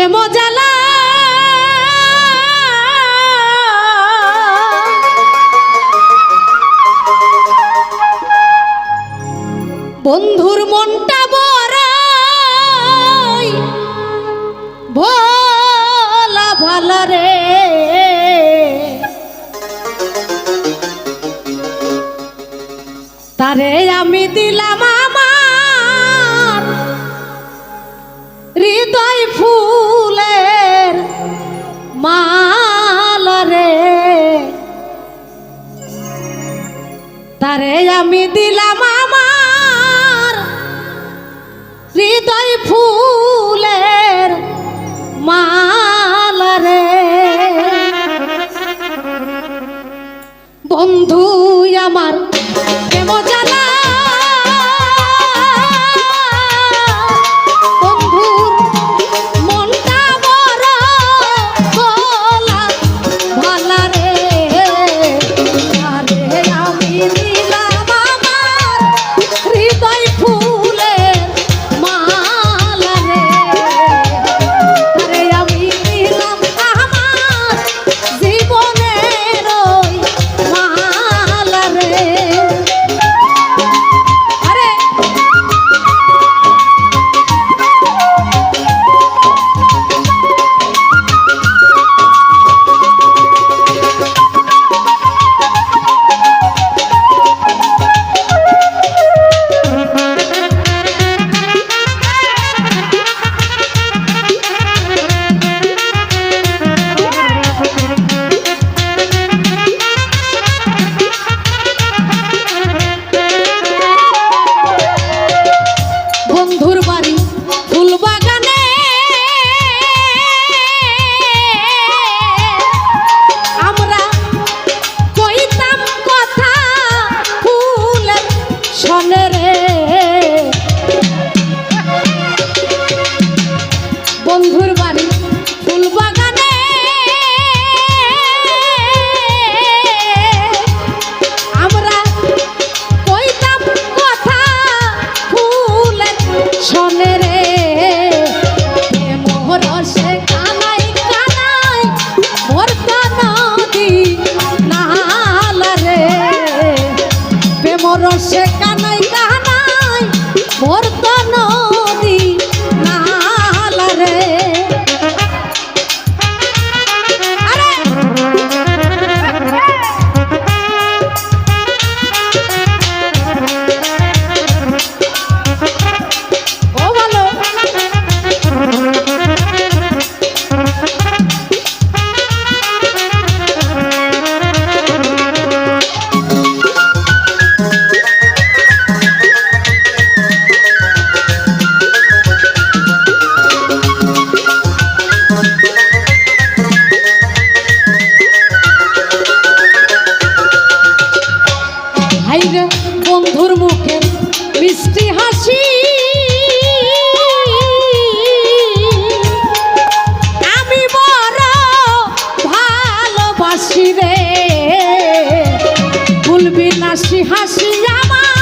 প্রেম জ্বালা। বন্ধুর মনটা বরাই ভোলা ভালা রে। তারে আমি দিলাম আমার। হৃদয় ফুল আমি দিলাম আমার হৃদয় ফুল। রে বন্ধুর মুখে মিষ্টি হাসি। আমি বড় ভালোবাসি রে। ভুলবি না হাসি আমার।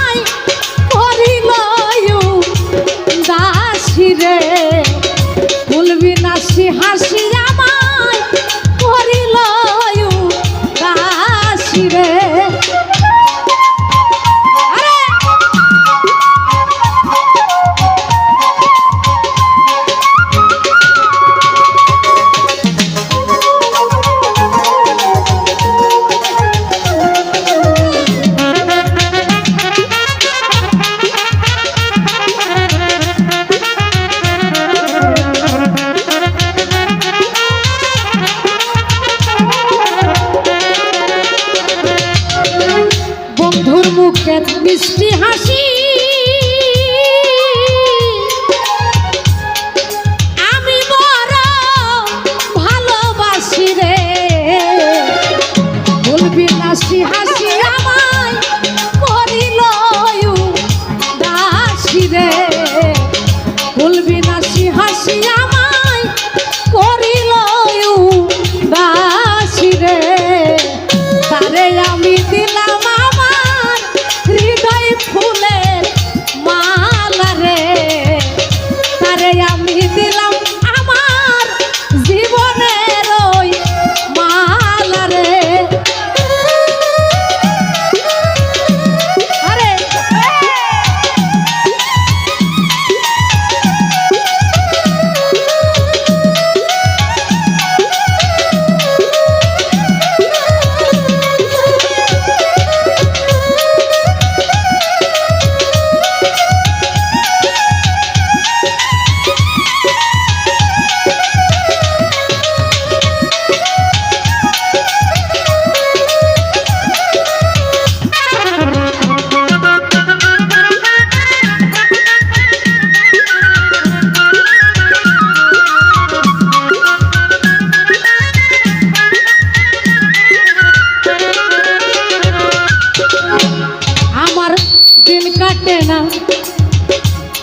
দিন কাটে না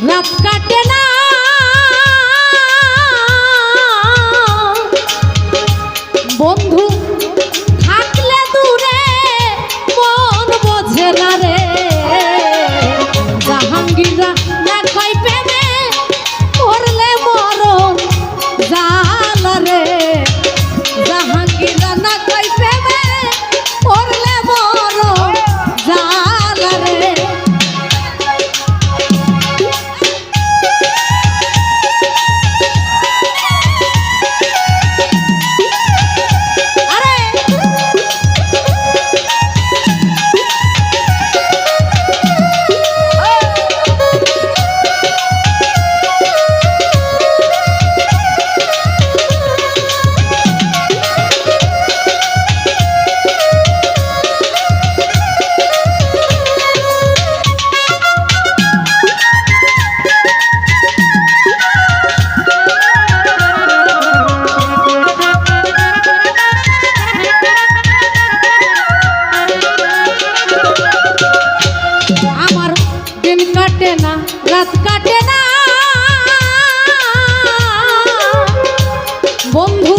রাত কাটে না। বন্ধু